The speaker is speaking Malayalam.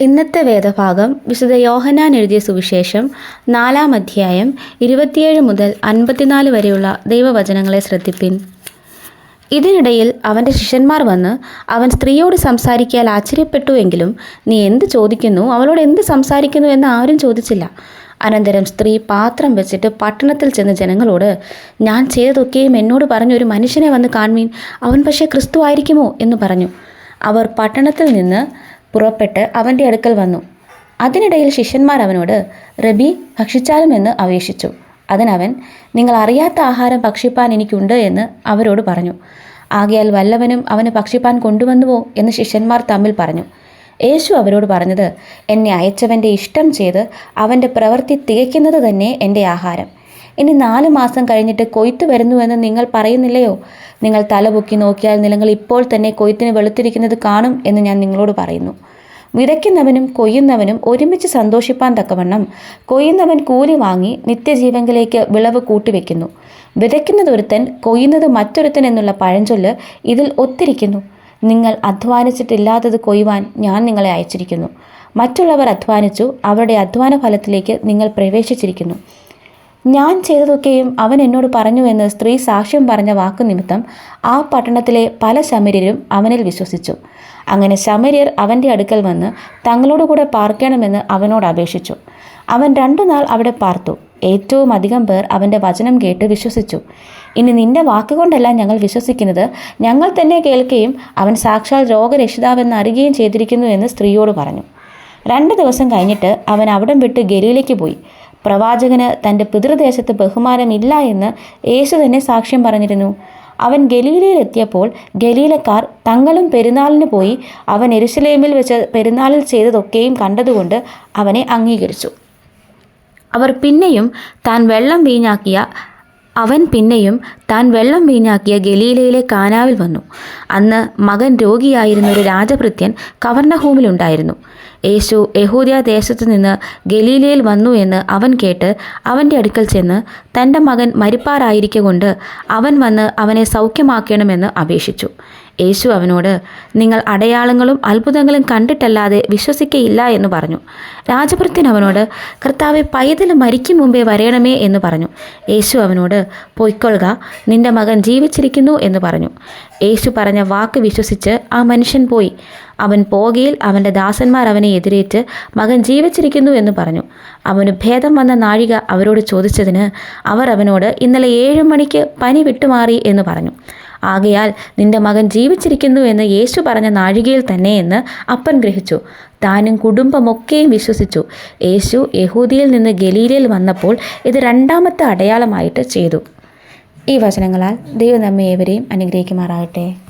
ഇന്നത്തെ വേദഭാഗം വിശുദ്ധ യോഹനാൻ എഴുതിയ സുവിശേഷം നാലാം അധ്യായം ഇരുപത്തിയേഴ് മുതൽ അൻപത്തിനാല് വരെയുള്ള ദൈവവചനങ്ങളെ ശ്രദ്ധിപ്പിൻ. ഇതിനിടയിൽ അവന്റെ ശിഷ്യന്മാർ വന്ന് അവൻ സ്ത്രീയോട് സംസാരിക്കാൻ ആശ്ചര്യപ്പെട്ടുവെങ്കിലും നീ എന്ത് ചോദിക്കുന്നു? അവളോട് എന്ത് സംസാരിക്കുന്നു എന്ന് ആരും ചോദിച്ചില്ല. അനന്തരം സ്ത്രീ പാത്രം വെച്ചിട്ട് പട്ടണത്തിൽ ചെന്ന് ജനങ്ങളോട് ഞാൻ ചെയ്തതൊക്കെയും എന്നോട് പറഞ്ഞ ഒരു മനുഷ്യനെ വന്ന് കാൺമീൻ അവൻ പക്ഷേ ക്രിസ്തു ആയിരിക്കുമോ? എന്ന് പറഞ്ഞു. അവർ പട്ടണത്തിൽ നിന്ന് പുറപ്പെട്ട് അവന്റെ അടുക്കൽ വന്നു. അതിനിടയിൽ ശിഷ്യന്മാർ അവനോട് റബി ഭക്ഷിച്ചാലുമെന്ന് അപേക്ഷിച്ചു. അതിനവൻ നിങ്ങൾ അറിയാത്ത ആഹാരം ഭക്ഷിപ്പാൻ എനിക്കുണ്ട് എന്ന് അവരോട് പറഞ്ഞു. ആകയാൽ വല്ലവനും അവന് ഭക്ഷിപ്പാൻ കൊണ്ടുവന്നുവോ? എന്ന് ശിഷ്യന്മാർ തമ്മിൽ പറഞ്ഞു. യേശു അവരോട് പറഞ്ഞത് എന്നെ അയച്ചവന്റെ ഇഷ്ടം ചെയ്ത് അവന്റെ പ്രവൃത്തി തികയ്ക്കുന്നത് തന്നെ എന്റെ ആഹാരം. ഇനി നാല് മാസം കഴിഞ്ഞിട്ട് കൊയ്ത്ത് വരുന്നുവെന്ന് നിങ്ങൾ പറയുന്നില്ലയോ? നിങ്ങൾ തലപൊക്കി നോക്കിയാൽ നിലങ്ങൾ ഇപ്പോൾ തന്നെ കൊയ്ത്തിന് വെളുത്തിരിക്കുന്നത് കാണും എന്ന് ഞാൻ നിങ്ങളോട് പറയുന്നു. വിതയ്ക്കുന്നവനും കൊയ്യുന്നവനും ഒരുമിച്ച് സന്തോഷിപ്പാൻ തക്കവണ്ണം കൊയ്യുന്നവൻ കൂലി വാങ്ങി നിത്യജീവങ്കിലേക്ക് വിളവ് കൂട്ടിവെക്കുന്നു. വിതയ്ക്കുന്നത് ഒരുത്തൻ കൊയ്യുന്നത് മറ്റൊരുത്തൻ എന്നുള്ള പഴഞ്ചൊല്ല് ഇതിൽ ഒത്തിരിക്കുന്നു. നിങ്ങൾ അധ്വാനിച്ചിട്ടില്ലാത്തത് കൊയ്യുവാൻ ഞാൻ നിങ്ങളെ അയച്ചിരിക്കുന്നു. മറ്റുള്ളവർ അധ്വാനിച്ചു അവരുടെ അധ്വാന ഫലത്തിലേക്ക് നിങ്ങൾ പ്രവേശിച്ചിരിക്കുന്നു. ഞാൻ ചെയ്തതൊക്കെയും അവൻ എന്നോട് പറഞ്ഞു എന്ന് സ്ത്രീ സാക്ഷ്യം പറഞ്ഞ വാക്കു നിമിത്തം ആ പട്ടണത്തിലെ പല ശമര്യരും അവനിൽ വിശ്വസിച്ചു. അങ്ങനെ ശമര്യർ അവന്റെ അടുക്കൽ വന്ന് തങ്ങളോട് കൂടെ പാർക്കണമെന്ന് അവനോട് അപേക്ഷിച്ചു. അവൻ രണ്ടു നാൾ അവിടെ പാർത്തു. ഏറ്റവും അധികം പേർ അവന്റെ വചനം കേട്ട് വിശ്വസിച്ചു. ഇനി നിന്റെ വാക്കുകൊണ്ടല്ല ഞങ്ങൾ വിശ്വസിക്കുന്നത്. ഞങ്ങൾ തന്നെ കേൾക്കുകയും അവൻ സാക്ഷാൽ രോഗരക്ഷിതാവെന്ന് അറിയുകയും ചെയ്തിരിക്കുന്നു എന്ന് സ്ത്രീയോട് പറഞ്ഞു. രണ്ട് ദിവസം കഴിഞ്ഞിട്ട് അവൻ അവിടം വിട്ട് ഗലിയിലേക്ക് പോയി. പ്രവാചകന് തന്റെ പിതൃദേശത്ത് ബഹുമാനമില്ല എന്ന് യേശു തന്നെ സാക്ഷ്യം പറഞ്ഞിരുന്നു. അവൻ ഗലീലയിലെത്തിയപ്പോൾ ഗലീലക്കാർ തങ്ങളും പെരുന്നാളിന് പോയി അവൻ എരുസലേമിൽ വെച്ച് പെരുന്നാളിൽ ചെയ്തതൊക്കെയും കണ്ടതുകൊണ്ട് അവനെ അംഗീകരിച്ചു. അവർ പിന്നെയും താൻ വെള്ളം വീഞ്ഞാക്കിയ അവൻ പിന്നെയും താൻ വെള്ളം വീഞ്ഞാക്കിയ ഗലീലയിലെ കാനാവിൽ വന്നു. അന്ന് മകൻ രോഗിയായിരുന്ന ഒരു രാജഭൃത്യൻ കവർണഹൂമിലുണ്ടായിരുന്നു യേശു യഹൂദിയ ദേശത്തു നിന്ന് ഗലീലയിൽ വന്നു എന്ന് അവൻ കേട്ട് അവന്റെ അടുക്കൽ ചെന്ന് തന്റെ മകൻ മരിപ്പാറായിരിക്കൊണ്ട് അവൻ വന്ന് അവനെ സൗഖ്യമാക്കണമെന്ന് അപേക്ഷിച്ചു. യേശു അവനോട് നിങ്ങൾ അടയാളങ്ങളും അത്ഭുതങ്ങളും കണ്ടിട്ടല്ലാതെ വിശ്വസിക്കയില്ല എന്ന് പറഞ്ഞു. രാജഭൃത്യൻ അവനോട് കർത്താവെ പൈതൽ മരിക്കും മുമ്പേ വരയണമേ എന്ന് പറഞ്ഞു. യേശു അവനോട് പൊയ്ക്കൊള്ളുക നിന്റെ മകൻ ജീവിച്ചിരിക്കുന്നു എന്ന് പറഞ്ഞു. യേശു പറഞ്ഞ വാക്ക് വിശ്വസിച്ച് ആ മനുഷ്യൻ പോയി. അവൻ പോകയിൽ അവന്റെ ദാസന്മാർ അവനെ എതിരേറ്റ് മകൻ ജീവിച്ചിരിക്കുന്നു എന്ന് പറഞ്ഞു. അവന് ഭേദം വന്ന നാഴിക അവരോട് ചോദിച്ചതിന് അവർ അവനോട് ഇന്നലെ ഏഴ് മണിക്ക് പനി വിട്ടുമാറി എന്ന് പറഞ്ഞു. ആകയാൽ നിന്റെ മകൻ ജീവിച്ചിരിക്കുന്നു എന്ന് യേശു പറഞ്ഞ നാഴികയിൽ തന്നെ എന്ന് അപ്പൻ ഗ്രഹിച്ചു. താനും കുടുംബമൊക്കെയും വിശ്വസിച്ചു. യേശു യഹൂദിയിൽ നിന്ന് ഗലീലയിൽ വന്നപ്പോൾ ഇത് രണ്ടാമത്തെ അടയാളമായിട്ട് ചെയ്തു. ഈ വചനങ്ങളാൽ ദൈവം നമ്മെ ഏവരെയും അനുഗ്രഹിക്കുമാറാകട്ടെ.